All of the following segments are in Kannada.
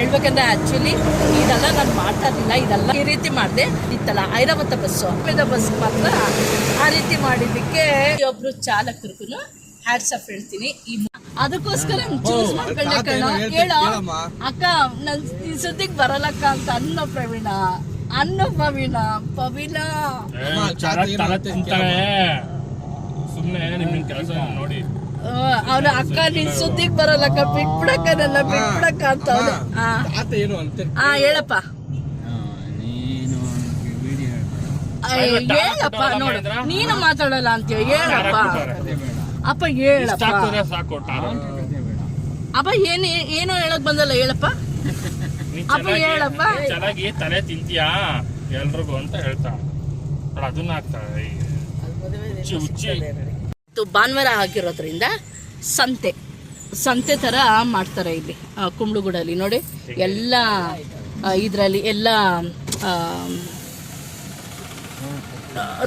ಹೇಳ್ಬೇಕಂದ್ರೆ ಆಕ್ಚುಲಿ ಇದೆಲ್ಲ ನಾನು ಮಾಡ್ತಾ ಇರಲಿಲ್ಲ. ಇದೆಲ್ಲ ಈ ರೀತಿ ಮಾಡಿದೆ. ಇತ್ತಲ್ಲ ಐರಾವತ ಬಸ್ಸು. ಬಸ್ ಮಾತ್ರ ಆ ರೀತಿ ಮಾಡಿದ್ದಕ್ಕೆ ಒಬ್ರು ಚಾಲಕರಿಗೂ ಹ್ಯಾಟ್ಸ್ ಆಫ್ ಹೇಳ್ತೀನಿ. ಈ ಅದಕ್ಕೋಸ್ಕರ ಚೂಸ್ ಮಾಡ್ಕೊಂಡೆ ಕಣ. ಹೇಳೋ ಅಕ್ಕ ನನ್ ಈ ಸುದ್ದಿಗೆ ಬರಲ್ಲಕ್ಕ ಅಂತ ಅನ್ನೋ ಪ್ರವೀಣ. ಅನ್ನೋ ಪ್ರವೀಣ ಪವೀಣ ಸುಮ್ಮನೆ ನಿಮ್ಮ ಕೆಲಸ ನೋಡಿ. ಅವನ ಅಕ್ಕ ನಿನ್ ಸುದ್ದಿ ಬರಲ್ಲಕ್ಕ ಬಿಟ್ಬಿಡಕ್ಕ ನನ್ನ ಬಿಟ್ಬಿಡಕ್ಕ ಅಂತ ಅವ್ನು. ಆ. ಆತ ಏನು ಅಂತ ಆ ಹೇಳಪ್ಪ. ನೀನು ವಿಡಿಯೋ ಅಯ್ಯೋ, ಹೇಳಪ್ಪ ನೋಡು. ನೀನು ಮಾತಾಡಲ್ಲ ಅಂತೀಯ ಹೇಳಪ್ಪ. ಅಪ್ಪ ಹೇಳಪ್ಪ. ಅಪ್ಪ ಏನು ಏನೋ ಹೇಳಕ್ ಬಂದಲ್ಲ ಹೇಳಪ್ಪ. ಅಪ್ಪ ಹೇಳಪ್ಪ. ಚೆನ್ನಾಗಿ ತಲೆ ತಿಂತೀಯಾ? ಎಲ್ರಿಗೂ ಅಂತ ಹೇಳ್ತಾ ಅದನ್ನ ಹಾಕ್ತಾಳೆ ಈ ಹುಚ್ಚಿ ಹುಚ್ಚಿ ಇವತ್ತು ಭಾನುವಾರ ಆಗಿರೋದ್ರಿಂದ ಸಂತೆ ಸಂತೆ ಥರ ಮಾಡ್ತಾರೆ ಇಲ್ಲಿ ಕುಂಬ್ಳುಗೂಡಲ್ಲಿ. ನೋಡಿ, ಎಲ್ಲ ಇದರಲ್ಲಿ ಎಲ್ಲ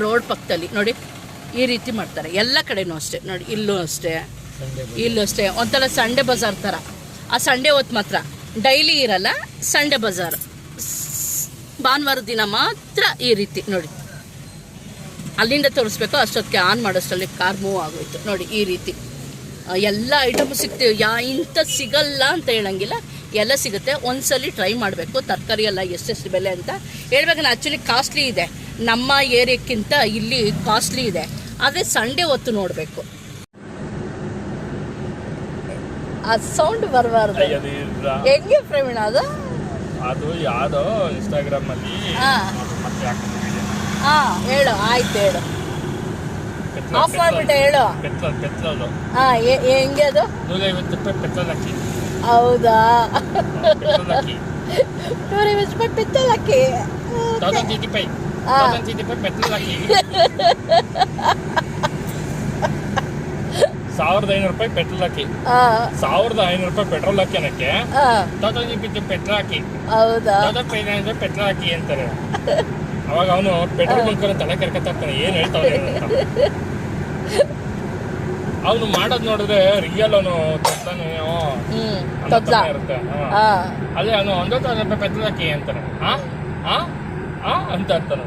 ರೋಡ್ ಪಕ್ಕದಲ್ಲಿ, ನೋಡಿ, ಈ ರೀತಿ ಮಾಡ್ತಾರೆ. ಎಲ್ಲ ಕಡೆನೂ ಅಷ್ಟೇ. ನೋಡಿ, ಇಲ್ಲೂ ಅಷ್ಟೇ. ಇಲ್ಲೂ ಅಷ್ಟೇ. ಒಂಥರ ಸಂಡೆ ಬಜಾರ್ ಥರ ಆ ಸಂಡೆ ಹೊತ್ತು ಮಾತ್ರ. ಡೈಲಿ ಇರಲ್ಲ, ಸಂಡೆ ಬಜಾರ್. ಭಾನುವಾರ ದಿನ ಮಾತ್ರ ಈ ರೀತಿ, ನೋಡಿ. ಅಲ್ಲಿಂದ ತೋರಿಸ್ಬೇಕು ಅಷ್ಟೊತ್ತಿಗೆ ಆನ್ ಮಾಡೋಷ್ಟರಲ್ಲಿ ಕಾರ್ ಮೂವ್ ಆಗೋಯ್ತು. ನೋಡಿ ಈ ರೀತಿ. ಎಲ್ಲ ಐಟಮು ಸಿಗ್ತೀವಿ. ಯಾ ಇಂಥ ಸಿಗಲ್ಲ ಅಂತ ಹೇಳಂಗಿಲ್ಲ. ಎಲ್ಲ ಸಿಗುತ್ತೆ. ಒಂದ್ಸಲಿ ಟ್ರೈ ಮಾಡಬೇಕು. ತರಕಾರಿ ಎಲ್ಲ ಎಷ್ಟೆಷ್ಟು ಬೆಲೆ ಅಂತ. ಹೇಳ್ಬೇಕಂದ್ರೆ ಆ್ಯಕ್ಚುಲಿ ಕಾಸ್ಟ್ಲಿ ಇದೆ. ನಮ್ಮ ಏರಿಯಕ್ಕಿಂತ ಇಲ್ಲಿ ಕಾಸ್ಟ್ಲಿ ಇದೆ. ಆದರೆ ಸಂಡೇ ಹೊತ್ತು ನೋಡಬೇಕು. ಆ ಸೌಂಡ್ ಬರಬಾರ್ದು. ಹೆಂಗೆ ಪ್ರವೀಣ ಅದು? ಅದು ಯಾವ್ದೋ ಇನ್ಸ್ಟಾಗ್ರಾಮ್ ಅಲ್ಲಿ ಹಾ. ಹೇಳು ಆಯ್ತು ಹೇಳು. ಆಫ್ ಮಾಡಿಬಿಟ್ಟೆ ಹೇಳು. Petrol petrol. ಹಾಂ ಹೆಂಗೆ ಅದು? ನೂರೈವತ್ತು ರೂಪಾಯಿ ಪೆಟ್ರೋಲ್ ಹಾಕಿ. ಹೌದಾ? ಪೆಟ್ರೋಲ್ ಹಾಕಿ. ತೌಸಂಡ್ ತೌಸಂಡ್ ಪೆಟ್ರೋಲ್ ಹಾಕಿ. ಸಾವಿರದ ಐನೂರು ರೂಪಾಯಿ ಪೆಟ್ರೋಲ್ ಹಾಕಿ. ಸಾವಿರದ ಐನೂರು ರೂಪಾಯಿ ಪೆಟ್ರೋಲ್ ಹಾಕಿ ಅನ್ನಕ್ಕೆ ತೌಸಂಡ್ ಪೆಟ್ರೋಲ್ ಹಾಕಿ. ಹೌದಾ? ತೌಸಂಡ್ ಫೈವ್ ಹಂಡ್ರೆಡ್ ಪೆಟ್ರೋಲ್ ಹಾಕಿ ಅಂತಾರೆ. ಅವಾಗ ಅವನು ಪೆಟ್ರೋಲ್ ಬಂಕ್ ತಲೆ ಕರ್ಕೊತಾ ಇರ್ತಾನೆ ಏನ್ ಹೇಳ್ತಾವೆ ಅವನು ಮಾಡೋದ್ ನೋಡಿದ್ರೆ ರಿಯಲ್ ಅವನು ತೊದ್ಲ ಇರುತ್ತೆ. ಅದೇ ಅವನು ಒಂದೊಂದು ಸಾವಿರ ರೂಪಾಯಿ ಪೆಟ್ರೋಲ್ ಹಾಕಿ ಅಂತಾನೆ. ಹಾ? ಹಾ? ಹಾ? ಅಂತ ಅಂತಾನೆ.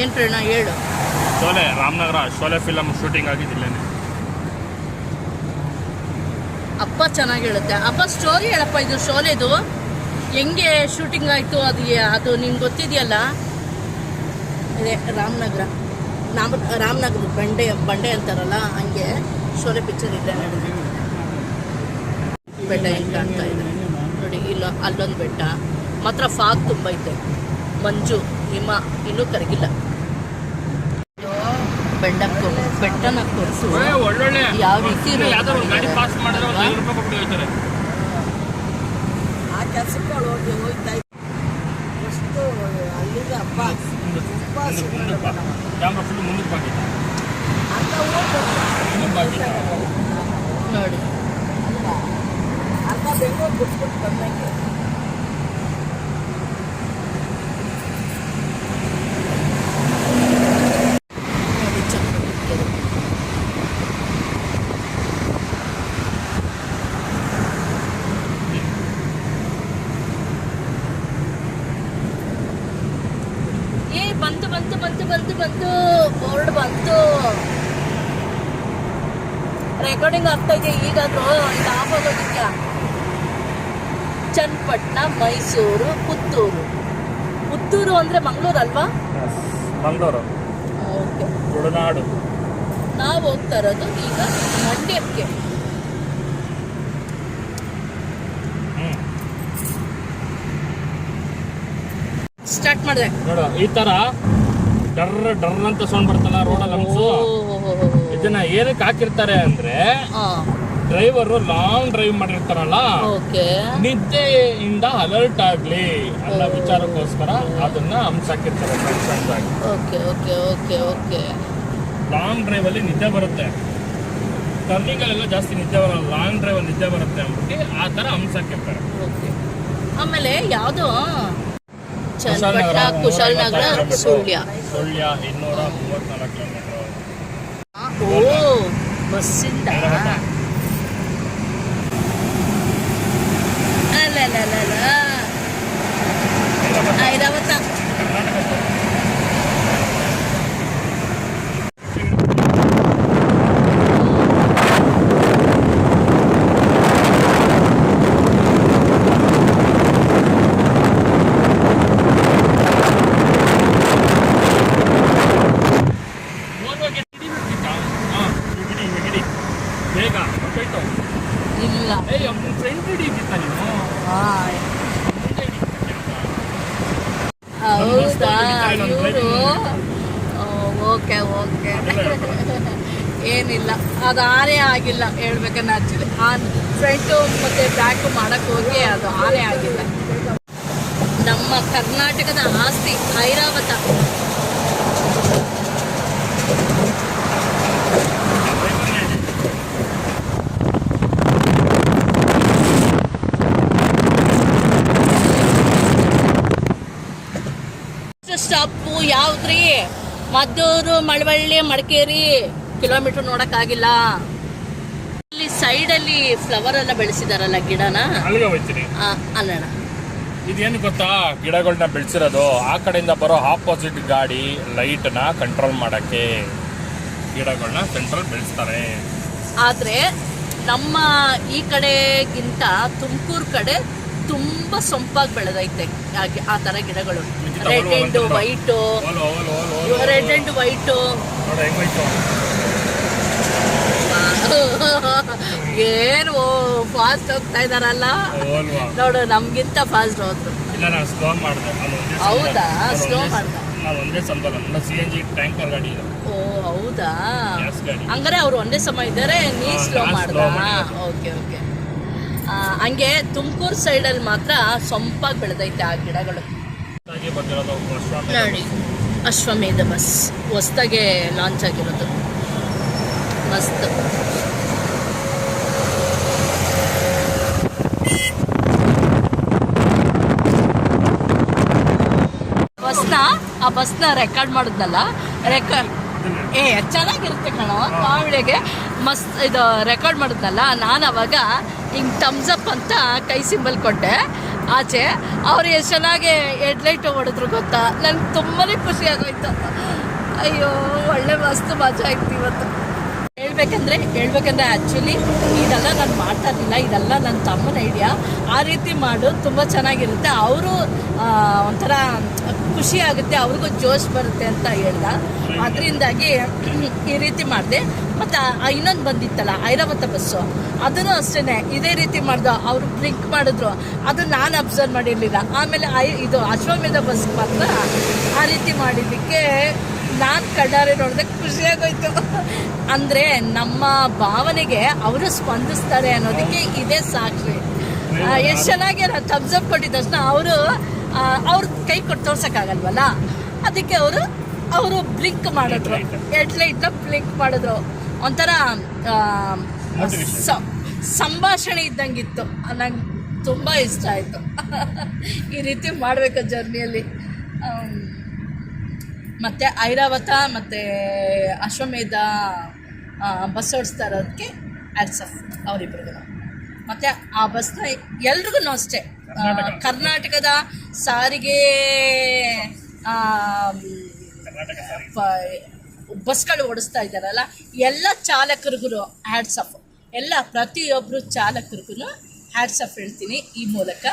ಏನ್ ಪ್ರೇರಣ ಹೇಳು. ಶೋಲೆ ರಾಮನಗರ ಶೋಲೆ ಫಿಲಮ್ ಶೂಟಿಂಗ್ ಆಗಿದ್ದಿಲ್ಲೇನೆ ಅಪ್ಪ ಚೆನ್ನಾಗಿ ಹೇಳುತ್ತೆ ಅಪ್ಪ ಸ್ಟೋರಿ ಹೇಳಪ್ಪ ಇದು ಶೋಲೆದು ಹೆಂಗೆ ಶೂಟಿಂಗ್ ಆಯಿತು ಅದು ಅದು ನಿಮ್ಗೆ ಗೊತ್ತಿದೆಯಲ್ಲ? ಇದೆ ರಾಮನಗರ. ನಾಮ ರಾಮನಗರ ಬಂಡೆ ಬಂಡೆ ಅಂತಾರಲ್ಲ ಹಂಗೆ ಶೋಲೆ ಪಿಕ್ಚರ್ ಇದೆ. ಬೆಟ್ಟ ಹೆಂಗೆ ಕಾಣ್ತಾ ಇದೆ. ನೋಡಿ ಇಲ್ಲ ಅಲ್ಲೊಂದು ಬೆಟ್ಟ. ಮಾತ್ರ ಫಾಗ್ ತುಂಬ ಇದೆ ಮಂಜು ಹಿಮ ಇನ್ನೂ ಕರಗಿಲ್ಲ. ಬೆಟ್ಟ ಬೆಟ್ಟನ ತೋರಿಸು ಒಳ್ಳೊಳ್ಳೆ. ಯಾವ ರೀತಿ ಇದೆ? ಯಾವ್ದಾದ್ರು ಒಂದು ಗಾಡಿ ಪಾಸ್ ಮಾಡಿದ್ರೆ ಒಂದು ಐನೂರು ರೂಪಾಯಿ ಕೊಟ್ಟು ಹೋಗ್ತಾರೆ ಆ ಕೆಲಸಕ್ಕೆ ಅವಳು ಹೋಗಿ ಹೋಗ್ತಾ ಇದ್ದ. ಎಷ್ಟು ಅಲ್ಲಿಗೆ ಹಬ್ಬ ತುಂಬ ಅಂತ ಹೋಗ್ಬೇಕು ನೋಡಿ. ಅರ್ಧ ಬೆಂಗಳೂರು ಬಿಟ್ಬಿಟ್ಟು ಬಂದಂಗೆ ನೋಡಿ ಚೆನ್ನಾಗಿದೆ. ಏ ಬಂತು ಬಂತು ಬಂತು ಬೋರ್ಡ್ ಬಂತು ರೆಕಾರ್ಡಿಂಗ್ ಆಗ್ತಾ ಇದೆ ಈಗಾದ್ರೂ ಇದು ಆಫ್ ಆಗೋದಿದ್ಯಾ ಚನ್ನಪಟ್ಟಣ ಮೈಸೂರು ಪುತ್ತೂರು. ಪುತ್ತೂರು ಅಂದ್ರೆ ಮಂಗಳೂರು ಅಲ್ವಾ? ಮಂಗಳೂರು. ಓಕೆ. ತುಳುನಾಡು. ನಾವು ಹೋಗ್ತಾ ಇರೋದು ಈಗ ಮಂಡ್ಯಕ್ಕೆ. ಸ್ಟಾರ್ಟ್ ಮಾಡಿದೆ. ನೋಡು ಈ ತರ ಡರ್ ಡರ್ ಅಂತ ಸೌಂಡ್ ಬರ್ತಲ್ಲ ರೋಡಲ್ಲಿ ಹಂಗ್ಸು. ಇದನ್ನ ಏನಕ್ಕೆ ಹಾಕಿರ್ತಾರೆ ಅಂದ್ರೆ ಡ್ರೈವರು ಲಾಂಗ್ ಡ್ರೈವ್ ಮಾಡಿರ್ತಾರಲ್ಲ ಓಕೆ. ನಿದ್ದೆಯಿಂದ ಅಲರ್ಟ್ ಆಗ್ಲಿ ಅಲ್ಲ ವಿಚಾರಕ್ಕೋಸ್ಕರ ಅದನ್ನ ಹಂಸಾಕಿರ್ತಾರೆ ಸಣ್ಣ ಸಣ್ಣದಾಗಿ okay okay okay okay. Long drive ಅಲ್ಲಿ ನಿದ್ದೆ ಬರುತ್ತೆ. ಟರ್ನಿಂಗ್ ಅಲ್ಲೆಲ್ಲ ಜಾಸ್ತಿ ನಿದ್ದೆ ಬರಲ್ಲ. ಲಾಂಗ್ ಡ್ರೈವ್ ಅಲ್ಲಿ ನಿದ್ದೆ ಬರುತ್ತೆ ಅಂದ್ಬಿಟ್ಟು ಆ ತರ ಹಂಸಾಕಿರ್ತಾರೆ ಓಕೆ. ಆಮೇಲೆ ಯಾವುದು ಚನ್ನಪಟ್ಟಣ ಕುಶಾಲನಗರ ಸುಳ್ಯ. ಸುಳ್ಯ ಇನ್ನೂರ ಮೂವತ್ನಾಲ್ಕು ಕಿಲೋಮೀಟರ್. ಓ ಬಸ್ಸಿಂದ? ಇಲ್ಲ. ಏಯ್ ಅವ್ನ ಫ್ರೆಂಡ್ ಹಿಡಿದಿತ್ತ ನೀನು? ಹೌದಾ? ಇವರು? Okay okay. ಏನಿಲ್ಲ. ಅದು ಆನೆ ಆಗಿಲ್ಲ. ಹೇಳ್ಬೇಕನ್ನ ಆಕ್ಚುಲಿ ಆನ್ ಫ್ರಂಟು ಮತ್ತು ಬ್ಯಾಕು ಮಾಡಕ್ಕೆ ಹೋಗಿ ಅದು ಆನೆ ಆಗಿಲ್ಲ. ನಮ್ಮ ಕರ್ನಾಟಕದ ಆಸ್ತಿ ಐರಾವತ ಸ್ಟಾಪು ಯಾವ್ದ್ರಿ? ಮದ್ದೂರು ಮಳವಳ್ಳಿ ಮಡಿಕೇರಿ ಕಿಲೋಮೀಟರ್ ನೋಡಕ್ಕಾಗಿಲ್ಲ. ಇಲ್ಲಿ ಸೈಡಲ್ಲಿ ಫ್ಲವರ್ ಎಲ್ಲ ಬೆಳೆಸಿದಾರಲ್ಲ ಗಿಡನ? ಅಲ್ಲಿಗೆ ಹೋಗ್ತೀನಿ ಆ, ಅಲ್ಲಣ್ಣ. ಇದೇನು ಗೊತ್ತಾ? ಗಿಡಗಳನ್ನ ಬೆಳೆಸಿರೋದು. ಆ ಕಡೆಯಿಂದ ಬರೋ ಆಪೋಸಿಟ್ ಗಾಡಿ ಲೈಟ್ನ ಕಂಟ್ರೋಲ್ ಮಾಡಕ್ಕೆ ಗಿಡಗಳನ್ನ ಕಂಟ್ರೋಲ್ ಬೆಳೆಸ್ತಾರೆ. ಆದ್ರೆ ನಮ್ಮ ಈ ಕಡೆಗಿಂತ ತುಮಕೂರು ಕಡೆ ತುಂಬ ಸೊಂಪಾಗಿ ಬೆಳೆದೈತೆ ಹಾಗೆ ಆ ಥರ ಗಿಡಗಳು. Red and. White red and white ಏನು ಫಾಸ್ಟ್ ಹೋಗ್ತಾ ಇದಾರಲ್ಲ? ನೋಡು ನಮ್ಗಿಂತ ಫಾಸ್ಟ್ ಹೋದ್ರು. ಹೌದಾ? ಸ್ಲೋ ಮಾಡ್ದ? ಓ ಹೌದಾ? ಹಂಗಾರೆ ಅವ್ರು ಒಂದೇ ಸಮ ಇದ್ದಾರೆ ನೀ ಸ್ಲೋ ಮಾಡ್ದ. Okay okay. ಹಂಗೆ ತುಮಕೂರು ಸೈಡಲ್ಲಿ ಮಾತ್ರ ಸೊಂಪಾಗಿ ಬೆಳೆದೈತೆ ಆ ಗಿಡಗಳು. ನೋಡಿ ಅಶ್ವಮೇಧ ಬಸ್. ಹೊಸ್ದಾಗೆ ಲಾಂಚ್ ಆಗಿರೋದು. ಮಸ್ತ್. ಬಸ್ನ ಆ ಬಸ್ನ ರೆಕಾರ್ಡ್ ಮಾಡಿದ್ನಲ್ಲ? ರೆಕಾರ್ಡ್ ಏ ಚೆನ್ನಾಗಿರುತ್ತೆ ಕಣೋ ಕಾವಳಿಗೆ ಮಸ್ತ್ ಇದು ರೆಕಾರ್ಡ್ ಮಾಡಿದ್ನಲ್ಲ ನಾನು ಅವಾಗ ಹಿಂಗೆ ಥಮ್ಸ್ ಅಪ್ ಅಂತ ಕೈ ಸಿಂಬಲ್ ಕೊಟ್ಟೆ. ಆಚೆ, ಅವ್ರು ಎಷ್ಟು ಚೆನ್ನಾಗಿ ಹೆಡ್ಲೈಟ್ ಹೊಡೆದ್ರು ಗೊತ್ತಾ? ನನಗೆ ತುಂಬಾ ಖುಷಿ ಆಗೋಯ್ತು. ಅಯ್ಯೋ, ಒಳ್ಳೆ ಮಸ್ತ್ ಮಜಾ ಆಯ್ತು ಇವತ್ತು. ಹೇಳ್ಬೇಕಂದ್ರೆ ಹೇಳ್ಬೇಕಂದ್ರೆ ಆ್ಯಕ್ಚುಲಿ ಇದೆಲ್ಲ ನಾನು ಮಾಡ್ತಾ ಇರಲಿಲ್ಲ, ಇದೆಲ್ಲ ನನ್ನ ತಮ್ಮನ ಐಡಿಯಾ ಆ ರೀತಿ ಮಾಡು, ತುಂಬ ಚೆನ್ನಾಗಿರುತ್ತೆ. ಅವರು ಒಂಥರ ಖುಷಿ ಆಗುತ್ತೆ, ಅವ್ರಿಗೂ ಜೋಶ್ ಬರುತ್ತೆ ಅಂತ ಹೇಳ್ದ. ಅದರಿಂದಾಗಿ ಈ ರೀತಿ ಮಾಡಿದೆ. ಮತ್ತು ಇನ್ನೊಂದು ಬಂದಿತ್ತಲ್ಲ, ಐರಾವತ ಬಸ್ಸು ಅದನ್ನು ಅಷ್ಟೇ ಇದೇ ರೀತಿ ಮಾಡ್ದು. ಅವರು ಬ್ಲಿಂಕ್ ಮಾಡಿದ್ರು. ಅದು ನಾನು ಅಬ್ಸರ್ವ್ ಮಾಡಿರಲಿಲ್ಲ. ಆಮೇಲೆ ಇದು ಅಶ್ವಮೇಧ ಬಸ್ ಮಾತ್ರ ಆ ರೀತಿ ಮಾಡಿದ್ದಕ್ಕೆ ನಾನು ಕಣ್ಣಾರೆ ನೋಡಿದೆ ಖುಷಿಯಾಗೋಯ್ತು ಅಂದರೆ ನಮ್ಮ ಭಾವನೆಗೆ ಅವರು ಸ್ಪಂದಿಸ್ತಾರೆ ಅನ್ನೋದಕ್ಕೆ ಇದೇ ಸಾಕ್ಷಿ ಎಷ್ಟು ಚೆನ್ನಾಗಿ ಥಮ್ಸ್ ಅಪ್ ಕೊಟ್ಟಿದ ತಕ್ಷಣ ಅವರು ಅವ್ರ ಕೈ ಕೊಟ್ಟು ತೋರ್ಸೋಕ್ಕಾಗಲ್ವಲ್ಲ? ಅದಕ್ಕೆ ಅವರು ಅವರು ಬ್ಲಿಂಕ್ ಮಾಡಿದ್ರು. ಹೆಡ್ಲೈಟ್ನ ಬ್ಲಿಂಕ್ ಮಾಡಿದ್ರು. ಒಂಥರ ಸಂಭಾಷಣೆ ಇದ್ದಂಗಿತ್ತು. ನಂಗೆ ತುಂಬ ಇಷ್ಟ ಆಯಿತು. ಈ ರೀತಿ ಮಾಡಬೇಕು ಜರ್ನಿಯಲ್ಲಿ. ಮತ್ತು ಐರಾವತ ಮತ್ತು ಅಶ್ವಮೇಧ ಬಸ್ ಓಡಿಸ್ತಾ ಇರೋದಕ್ಕೆ ಆ್ಯಡ್ಸಫ್ ಅವರಿಬ್ರಿಗೂ ಮತ್ತು ಆ ಬಸ್ನ ಎಲ್ರಿಗೂ ಅಷ್ಟೇ. ಕರ್ನಾಟಕದ ಸಾರಿಗೆ ಬಸ್ಗಳು ಓಡಿಸ್ತಾ ಇದ್ದಾರಲ್ಲ ಎಲ್ಲ ಚಾಲಕರಿಗೂ ಹ್ಯಾಡ್ಸಫ್ ಎಲ್ಲ ಪ್ರತಿಯೊಬ್ಬರು ಚಾಲಕರಿಗೂ ಹ್ಯಾಡ್ಸಫ್ ಹೇಳ್ತೀನಿ ಈ ಮೂಲಕ.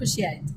ಖುಷಿ ಆಯಿತು.